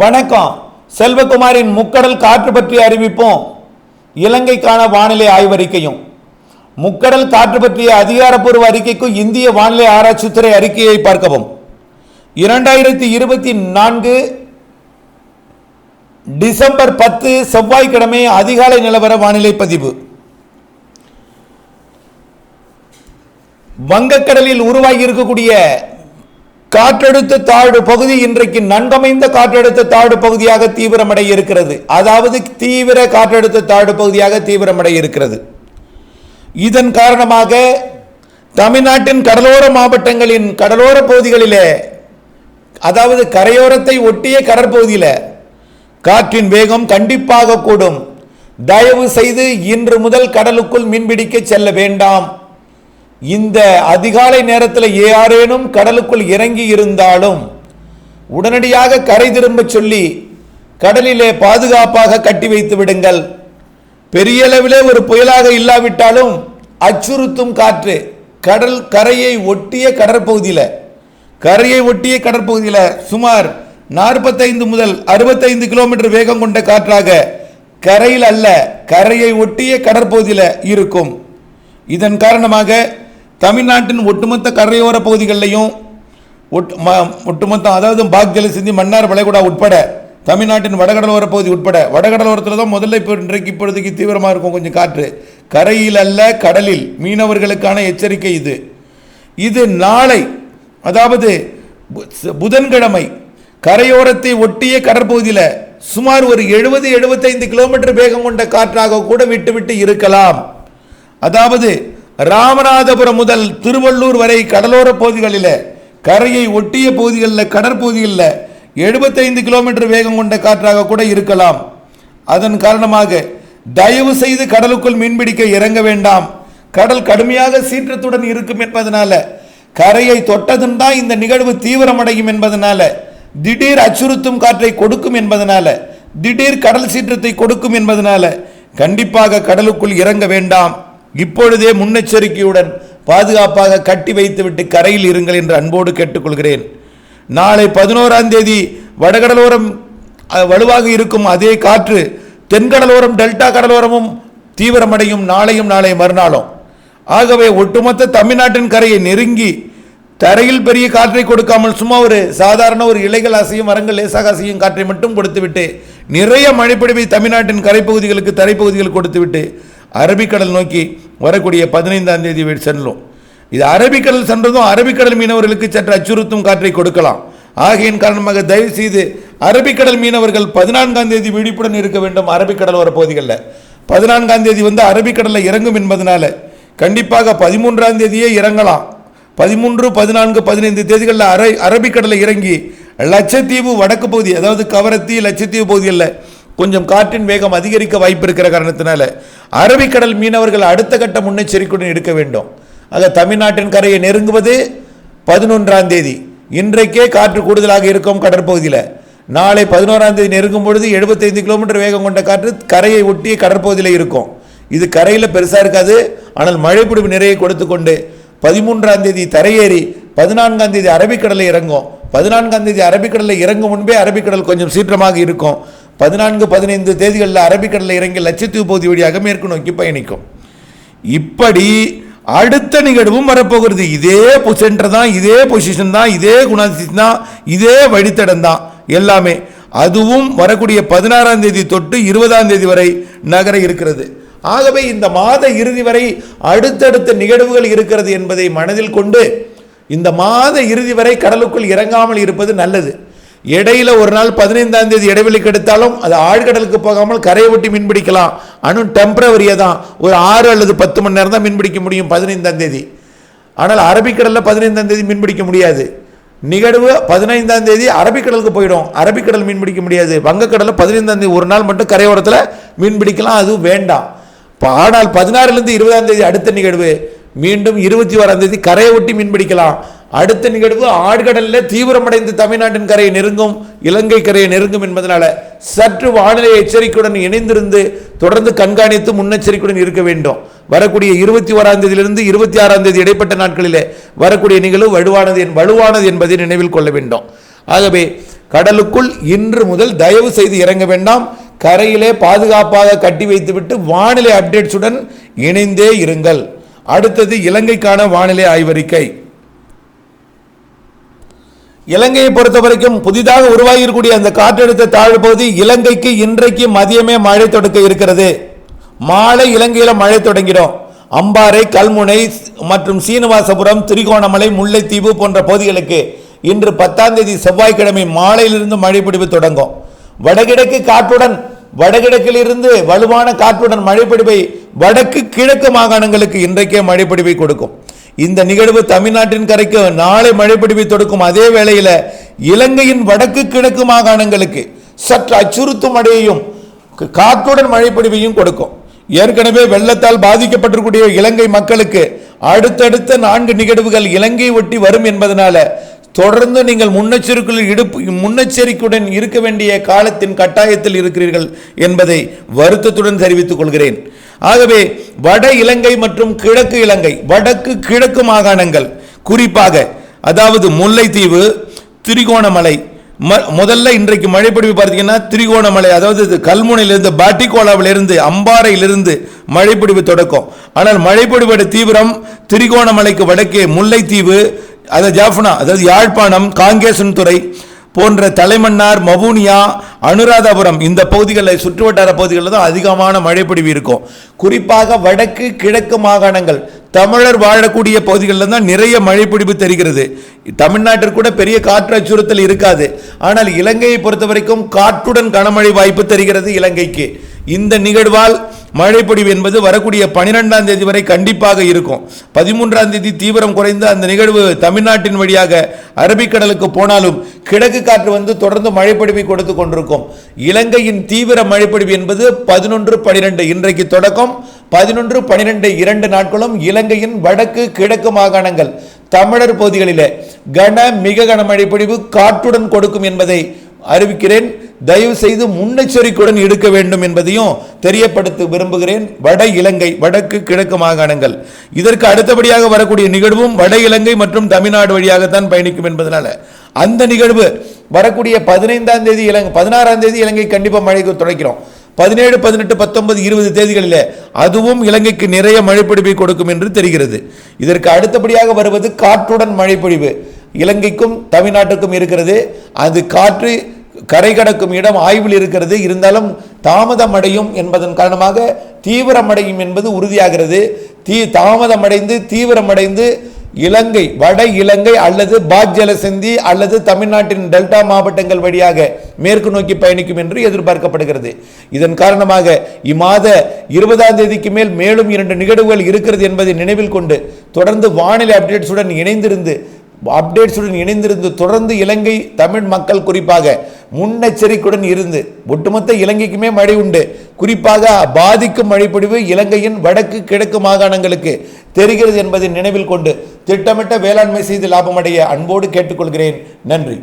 வணக்கம். செல்வகுமாரின் முக்கடல் காற்று பற்றி அறிவிப்போம். இலங்கைக்கான வானிலை ஆய்வறிக்கையும். முக்கடல் காற்று பற்றிய அதிகாரப்பூர்வ அறிக்கைக்கும் இந்திய வானிலை ஆராய்ச்சித்துறை அறிக்கையை பார்க்கவும். இரண்டாயிரத்தி இருபத்தி நான்கு டிசம்பர் பத்து செவ்வாய்க்கிழமை அதிகாலை நிலவர வானிலை பதிவு. வங்கக்கடலில் உருவாகி இருக்கக்கூடிய காற்றழுத்த தாழ்வு பகுதி இன்றைக்கு நன்கமைந்த காற்றழுத்த தாழ்வு பகுதியாக தீவிரமடைய இருக்கிறது. அதாவது தீவிர காற்றழுத்த தாழ்வு பகுதியாக தீவிரமடைய இருக்கிறது. இதன் காரணமாக தமிழ்நாட்டின் கடலோர மாவட்டங்களின் கடலோர பகுதிகளிலே அதாவது கரையோரத்தை ஒட்டிய கடற்பகுதியில் காற்றின் வேகம் கண்டிப்பாக கூடும். தயவு செய்து இன்று முதல் கடலுக்குள் மீன்பிடிக்க செல்ல வேண்டாம். இந்த அதிகாலை நேரத்தில் யாரேனும் கடலுக்குள் இறங்கி இருந்தாலும் உடனடியாக கரை திரும்ப சொல்லி கடலிலே பாதுகாப்பாக கட்டி வைத்து விடுங்கள். பெரிய அளவிலே ஒரு புயலாக இல்லாவிட்டாலும் அச்சுறுத்தும் காற்று கடல் கரையை ஒட்டிய கடற்பகுதியில் கரையை ஒட்டிய கடற்பகுதியில் சுமார் நாற்பத்தைந்து முதல் அறுபத்தைந்து கிலோமீட்டர் வேகம் கொண்ட காற்றாக கரையில் அல்ல கரையை ஒட்டிய கடற்பகுதியில் இருக்கும். இதன் காரணமாக தமிழ்நாட்டின் ஒட்டுமொத்த கரையோர பகுதிகளிலையும் ஒட்டு ம- ஒட்டுமொத்தம் அதாவது பாக் சிந்தி மன்னார் வளைகுடா உட்பட தமிழ்நாட்டின் வடகடலோர பகுதி உட்பட வடகடலோரத்தில் தான் முதல்ல இப்போ இன்றைக்கு இப்பொழுதுக்கு தீவிரமாக இருக்கும் கொஞ்சம் காற்று. கரையில் அல்ல கடலில் மீனவர்களுக்கான எச்சரிக்கை இது. இது நாளை அதாவது பு- புதன்கிழமை கரையோரத்தை ஒட்டிய கடற்பகுதியில் சுமார் ஒரு எழுபது எழுபத்தைந்து கிலோமீட்டர் வேகம் கொண்ட காற்றாக கூட விட்டுவிட்டு இருக்கலாம். அதாவது ராமநாதபுரம் முதல் திருவள்ளூர் வரை கடலோர பகுதிகளில் கரையை ஒட்டிய பகுதிகளில் கடற்பகுதிகளில் எழுபத்தைந்து கிலோமீட்டர் வேகம் கொண்ட காற்றாக கூட இருக்கலாம். அதன் காரணமாக தயவு செய்து கடலுக்குள் மீன்பிடிக்க இறங்க வேண்டாம். கடல் கடுமையாக சீற்றத்துடன் இருக்கும் என்பதனால கரையை தொட்டதும் தான் இந்த நிகழ்வு தீவிரமடையும் என்பதனால திடீர் அச்சுறுத்தும் காற்றை கொடுக்கும் என்பதனால திடீர் கடல் சீற்றத்தை கொடுக்கும் என்பதனால கண்டிப்பாக கடலுக்குள் இறங்க வேண்டாம். இப்பொழுதே முன்னெச்சரிக்கையுடன் பாதுகாப்பாக கட்டி வைத்துவிட்டு கரையில் இருங்கள் என்று அன்போடு கேட்டுக்கொள்கிறேன். நாளை பதினோராம் தேதி வடகடலோரம் வலுவாக இருக்கும் அதே காற்று தென்கடலோரம் டெல்டா கடலோரமும் தீவிரமடையும் நாளையும் நாளை மறுநாளும். ஆகவே ஒட்டுமொத்த தமிழ்நாட்டின் கரையை நெருங்கி தரையில் பெரிய காற்றை கொடுக்காமல் சும்மா ஒரு சாதாரண ஒரு இலைகள் அசையும் மரங்கள் லேசாக அசையும் காற்றை மட்டும் கொடுத்துவிட்டு நிறைய மழைப்பொழிவை தமிழ்நாட்டின் கரைப்பகுதிகளுக்கு தரைப்பகுதிகள் கொடுத்துவிட்டு அரபிக்கடல் நோக்கி வரக்கூடிய பதினைந்தாம் தேதி செல்லும் இது அரபிக்கடல் சென்றதும் அரபிக்கடல் மீனவர்களுக்கு சற்று அச்சுறுத்தும் காற்றை கொடுக்கலாம். ஆகையின் காரணமாக தயவு செய்து அரபிக்கடல் மீனவர்கள் பதினான்காம் தேதி விழிப்புடன் இருக்க வேண்டும். அரபிக்கடல் வர பகுதிகளில் பதினான்காம் தேதி வந்து அரபிக்கடலில் இறங்கும் என்பதனால கண்டிப்பாக பதிமூன்றாம் தேதியே இறங்கலாம். பதிமூன்று பதினான்கு பதினைந்து தேதிகளில் அரை அரபிக்கடலில் இறங்கி லட்சத்தீவு வடக்கு பகுதி அதாவது கவரத்தி லட்சத்தீவு பகுதிகளில் கொஞ்சம் காற்றின் வேகம் அதிகரிக்க வாய்ப்பு இருக்கிற காரணத்தினால அரபிக்கடல் மீனவர்கள் அடுத்த கட்ட முன்னெச்சரிக்கையுடன் எடுக்க வேண்டும். ஆக தமிழ்நாட்டின் கரையை நெருங்குவது பதினொன்றாம் தேதி. இன்றைக்கே காற்று கூடுதலாக இருக்கும் கடற்பகுதியில். நாளை பதினோராம் தேதி நெருங்கும் பொழுது எழுபத்தைந்து கிலோமீட்டர் வேகம் கொண்ட காற்று கரையை ஒட்டி கடற்பகுதியில் இருக்கும். இது கரையில் பெருசாக இருக்காது. ஆனால் மழைப்பிடிப்பு நிறைய கொடுத்து கொண்டு பதிமூன்றாம் தேதி தரையேறி பதினான்காம் தேதி அரபிக்கடலை இறங்கும். பதினான்காம் தேதி அரபிக்கடலை இறங்கும் முன்பே அரபிக்கடல் கொஞ்சம் சீற்றமாக இருக்கும். பதினான்கு பதினைந்து தேதிகளில் அரபிக்கடலில் இறங்கி லட்சத்தீவு பகுதி வழியாக மேற்கு நோக்கி பயணிக்கும். இப்படி அடுத்த நிகழ்வும் வரப்போகிறது. இதே சென்டர் தான் இதே பொசிஷன் தான் இதே குணாதிசன் தான் இதே வழித்தடம் தான் எல்லாமே. அதுவும் வரக்கூடிய பதினாறாம் தேதி தொட்டு இருபதாம் தேதி வரை நகர இருக்கிறது. ஆகவே இந்த மாத இறுதி வரை அடுத்தடுத்த நிகழ்வுகள் இருக்கிறது என்பதை மனதில் கொண்டு இந்த மாத இறுதி வரை கடலுக்குள் இறங்காமல் இருப்பது நல்லது. இடையில ஒரு நாள் பதினைந்தாம் தேதி இடைவெளி கெடுத்தாலும் அது ஆழ்கடலுக்கு போகாமல் கரையை ஒட்டி மீன்பிடிக்கலாம் அனு டெம்பரவரியாக தான். ஒரு ஆறு அல்லது பத்து மணி நேரம் தான் மீன்பிடிக்க முடியும் பதினைந்தாம் தேதி. ஆனால் அரபிக்கடலில் பதினைந்தாம் தேதி மீன்பிடிக்க முடியாது. நிகழ்வு பதினைந்தாம் தேதி அரபிக்கடலுக்கு போயிடும். அரபிக்கடல் மீன் பிடிக்க முடியாது. வங்கக்கடலில் பதினைந்தாம் தேதி ஒரு நாள் மட்டும் கரையோரத்தில் மீன் பிடிக்கலாம். அதுவும் வேண்டாம். ஆனால் பதினாறுலேருந்து இருபதாம் தேதி அடுத்த நிகழ்வு. மீண்டும் இருபத்தி ஓராம் தேதி கரையை ஒட்டி மீன் பிடிக்கலாம். அடுத்த நிகழ்வு ஆழ்கடலில் தீவிரமடைந்து தமிழ்நாட்டின் கரையை நெருங்கும் இலங்கை கரையை நெருங்கும் என்பதனால சற்று வானிலை எச்சரிக்கையுடன் இணைந்திருந்து தொடர்ந்து கண்காணித்து முன்னெச்சரிக்கையுடன் இருக்க வேண்டும். வரக்கூடிய இருபத்தி ஓராம் தேதியிலிருந்து இருபத்தி ஆறாம் தேதி இடைப்பட்ட நாட்களிலே வரக்கூடிய நிகழ்வு வலுவானது என் வலுவானது என்பதை நினைவில் கொள்ள வேண்டும். ஆகவே கடலுக்குள் இன்று முதல் தயவு செய்து இறங்க வேண்டாம். கரையிலே பாதுகாப்பாக கட்டி வைத்துவிட்டு வானிலை அப்டேட்ஸுடன் இணைந்தே இருங்கள். அடுத்தது இலங்கைக்கான வானிலை ஆய்வறிக்கை. இலங்கையை பொறுத்த வரைக்கும் புதிதாக உருவாகியிருக்கூடிய அந்த காற்றழுத்த தாழ்வு பகுதி இலங்கைக்கு இன்றைக்கு மதியமே மழை தொடக்க இருக்கிறது. மாலை இலங்கையில் மழை தொடங்கிடும். அம்பாறை கல்முனை மற்றும் சீனிவாசபுரம் திரிகோணமலை முல்லைத்தீவு போன்ற பகுதிகளுக்கு இன்று பத்தாம் தேதி செவ்வாய்க்கிழமை மாலையிலிருந்து மழை பிடிப்பு தொடங்கும். வடகிழக்கு காற்றுடன் வடகிழக்கிலிருந்து வலுவான காற்றுடன் மழைப்பிடிப்பை வடக்கு கிழக்கு மாகாணங்களுக்கு இன்றைக்கே மழைப்பிடிப்பை கொடுக்கும். இந்த நிகழ்வு தமிழ்நாட்டின் கரைக்கு நாளை மழைப்பிடிப்பை தொடுக்கும் அதே வேளையில் இலங்கையின் வடக்கு கிழக்கு மாகாணங்களுக்கு சற்று அச்சுறுத்தும் மழையையும் காற்றுடன் மழைப்பிடிவையும் கொடுக்கும். ஏற்கனவே வெள்ளத்தால் பாதிக்கப்பட்டிருக்கூடிய இலங்கை மக்களுக்கு அடுத்தடுத்த நான்கு நிகழ்வுகள் இலங்கை ஒட்டி வரும் என்பதனால தொடர்ந்து நீங்கள் முன்னெச்சரிக்கையில் இடுப்பு முன்னெச்சரிக்கையுடன் இருக்க வேண்டிய காலத்தின் கட்டாயத்தில் இருக்கிறீர்கள் என்பதை வருத்தத்துடன் தெரிவித்துக் கொள்கிறேன். ஆகவே வட இலங்கை மற்றும் கிழக்கு இலங்கை வடக்கு கிழக்கு மாகாணங்கள் குறிப்பாக அதாவது முல்லைத்தீவு திரிகோணமலை ம- முதல்ல இன்றைக்கு மழைப்பொழிவு பார்த்தீங்கன்னா திரிகோணமலை அதாவது இது கல்முனையிலிருந்து பாட்டிகோலாவிலிருந்து அம்பாறையிலிருந்து மழைப்பொழிவு தொடக்கம். ஆனால் மழைப்பொழிவோட தீவிரம் திரிகோணமலைக்கு வடக்கே முல்லைத்தீவு அதாவது ஜாஃப்னா அதாவது யாழ்ப்பாணம் காங்கேசன் துறை போன்ற தலைமன்னார் மவுனியா அனுராதபுரம் இந்த பகுதிகளில் சுற்றுவட்டார பகுதிகளில் தான் அதிகமான மழைப்பொழிவு இருக்கும். குறிப்பாக வடக்கு கிழக்கு மாகாணங்கள் தமிழர் வாழக்கூடிய பகுதிகளில் தான் நிறைய மழைப்பிடிப்பு தெரிகிறது. தமிழ்நாட்டிற்கு கூட பெரிய காற்று அச்சுறுத்தல் இருக்காது. ஆனால் இலங்கையை பொறுத்த வரைக்கும் காற்றுடன் கனமழை வாய்ப்பு தெரிகிறது இலங்கைக்கு. இந்த நிகழ்வால் மழைப்பொழிவு என்பது வரக்கூடிய பனிரெண்டாம் தேதி வரை கண்டிப்பாக இருக்கும். பதிமூன்றாம் தேதி தீவிரம் குறைந்து அந்த நிகழ்வு தமிழ்நாட்டின் வழியாக அரபிக்கடலுக்கு போனாலும் கிழக்கு காற்று வந்து தொடர்ந்து மழைப்பொழிவை கொடுத்து கொண்டிருக்கும். இலங்கையின் தீவிர மழைப்பொழிவு என்பது பதினொன்று பனிரெண்டு இன்றைக்கு தொடக்கம். பதினொன்று பனிரெண்டு இரண்டு நாட்களும் இலங்கையின் வடக்கு கிழக்கு மாகாணங்கள் தமிழர் பகுதிகளிலே கன மிக கன மழைப்பொழிவு காற்றுடன் கொடுக்கும் என்பதை அறிவிக்கிறேன். தயவு செய்து முன்னெச்சரிக்கையுடன் எடுக்க வேண்டும் என்பதையும் தெரியப்படுத்த விரும்புகிறேன். வட இலங்கை வடக்கு கிழக்கு மாகாணங்கள். இதற்கு அடுத்தபடியாக வரக்கூடிய நிகழ்வும் வட இலங்கை மற்றும் தமிழ்நாடு வழியாகத்தான் பயணிக்கும் என்பதனால. அந்த நிகழ்வு வரக்கூடிய பதினைந்தாம் தேதி இலங்கை பதினாறாம் தேதி இலங்கை கண்டிப்பாக மழைக்கு துடைக்கிறோம். பதினேழு பதினெட்டு பத்தொன்பது இருபது தேதிகளில் அதுவும் இலங்கைக்கு நிறைய மழைப்பொழிவை கொடுக்கும் என்று தெரிகிறது. இதற்கு அடுத்தபடியாக வருவது காற்றுடன் மழைப்பொழிவு. இலங்கைக்கும் தமிழ்நாட்டுக்கும் இருக்கிறது. அது காற்று கரை கடக்கும் இடம் ஆய்வில் இருக்கிறது. இருந்தாலும் தாமதம் அடையும் என்பதன் காரணமாக தீவிரமடையும் என்பது உறுதியாகிறது. தீ தாமதமடைந்து தீவிரமடைந்து இலங்கை வட இலங்கை அல்லது பாஜலசந்தி அல்லது தமிழ்நாட்டின் டெல்டா மாவட்டங்கள் வழியாக மேற்கு நோக்கி பயணிக்கும் என்று எதிர்பார்க்கப்படுகிறது. இதன் காரணமாக இம்மாத இருபதாம் தேதிக்கு மேல் மேலும் இரண்டு நிகழ்வுகள் இருக்கிறது என்பதை நினைவில் கொண்டு தொடர்ந்து வானிலை அப்டேட்ஸுடன் இணைந்திருந்து அப்டேட்ஸுடன் இணைந்திருந்து தொடர்ந்து இலங்கை தமிழ் மக்கள் குறிப்பாக முன்னெச்சரிக்கையுடன் இருந்து. ஒட்டுமொத்த இலங்கைக்குமே மழை உண்டு. குறிப்பாக பாதிக்கும் மழைப்பொழிவு இலங்கையின் வடக்கு கிழக்கு மாகாணங்களுக்கு தெரிகிறது என்பதை நினைவில் கொண்டு திட்டமிட்ட வேளாண்மை செய்து லாபமடைய அன்போடு கேட்டுக்கொள்கிறேன். நன்றி.